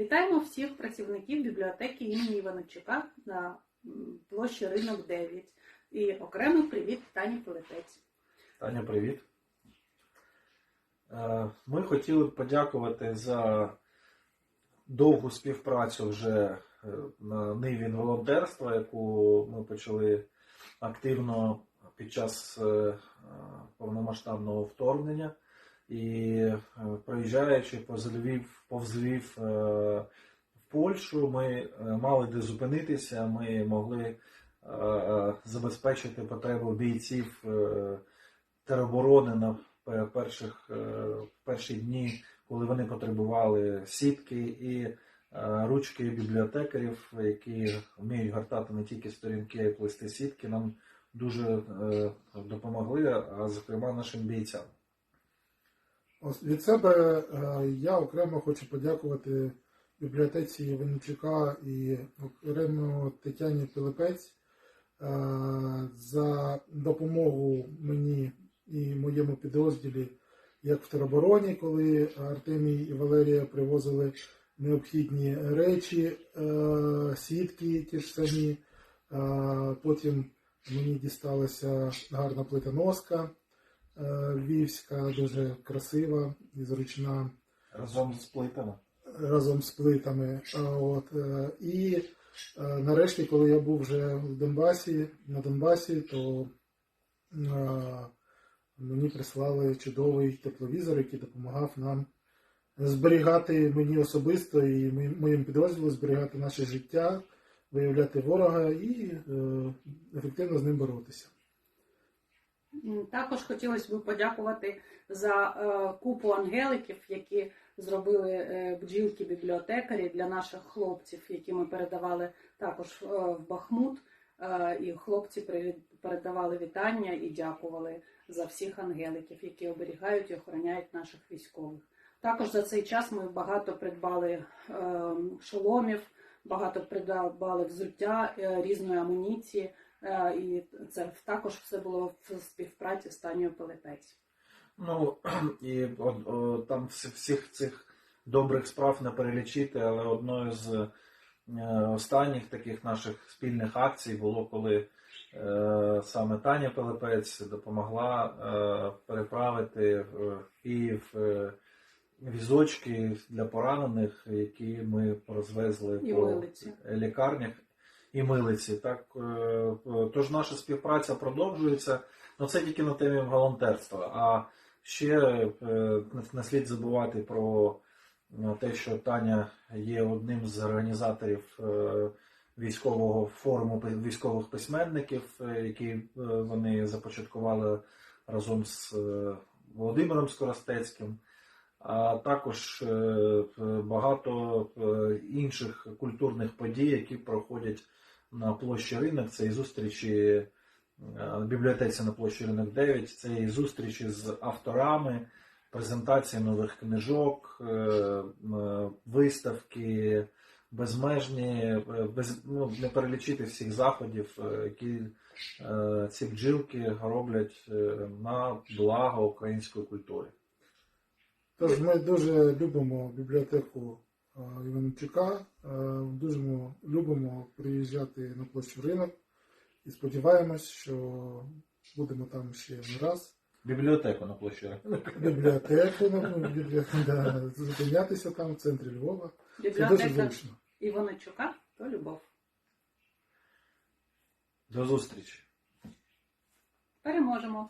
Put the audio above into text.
Вітаємо всіх працівників бібліотеки імені Іваничука на площі Ринок 9. І окремий привіт Тані Пилипець. Таня, привіт. Е, Ми хотіли б подякувати за довгу співпрацю вже е, на ниві волонтерства, яку ми почали активно під час е, повномасштабного вторгнення. І е, проїжджаючи повз Львів, повз Львів е, в Польщу, ми е, мали де зупинитися, ми могли забезпечити потребу бійців тероборони на перших, перші дні, коли вони потребували сітки і ручки бібліотекарів, які вміють гортати не тільки сторінки, а й плести сітки, нам дуже допомогли, а зокрема нашим бійцям. Від себе е, я окремо хочу подякувати бібліотеці Винничука і окремо Тетяні Пилипець е, за допомогу мені і моєму підрозділі як в теробороні, коли Артемій і Валерія привозили необхідні речі, е, сітки ті ж самі. Потім мені дісталася гарна плитоноска е, львівська, дуже красива і зручна Разом з плитами. разом з плитами. От, е, і е, нарешті, коли я був вже в Донбасі, на Донбасі, то е, мені прислали чудовий тепловізор, який допомагав нам зберігати мені особисто і моїм- підрозділу зберігати наше життя, виявляти ворога і е, ефективно з ним боротися. Також хотілося б подякувати за е, купу ангеликів, які зробили е, бджілки бібліотекарі для наших хлопців, які ми передавали також е, в Бахмут. І хлопці передавали вітання і дякували за всіх ангеликів, які оберігають і охороняють наших військових. Також за цей час ми багато придбали шоломів, багато придбали взуття різної амуніції. Е, І це також все було в співпраці з Танією Пилипець. Ну і там всіх цих добрих справ не перелічити, але одною з е, останніх таких наших спільних акцій було, коли е, саме Таня Пилипець допомогла е, переправити в Київ е, візочки для поранених, які ми розвезли І по лікарнях і милиці. Так, е, тож наша співпраця продовжується. Ну це тільки на темі волонтерства. А ще е, не слід забувати про е, те, що Таня є одним з організаторів е, військового форуму військових письменників, е, який е, вони започаткували разом з е, Володимиром Скоростецьким. А також е, багато е, інших культурних подій, які проходять на площі ринок. Це і зустрічі е, бібліотеці на площі ринок 9, це і зустрічі з авторами, презентації нових книжок, виставки, безмежні, без, ну, не перелічити всіх заходів, які ці бджілки роблять на благо української культури. Тож ми дуже любимо бібліотеку е, Іванчука, е, дуже любимо приїжджати на площу ринок і сподіваємось, що будемо там ще не раз. Бібліотеку на площі ринок. Бібліотеку, біблі- да, зупинятися там в центрі Львова. Це дуже Бібліотека зручно. Іваничука то любов. До зустрічі! Переможемо!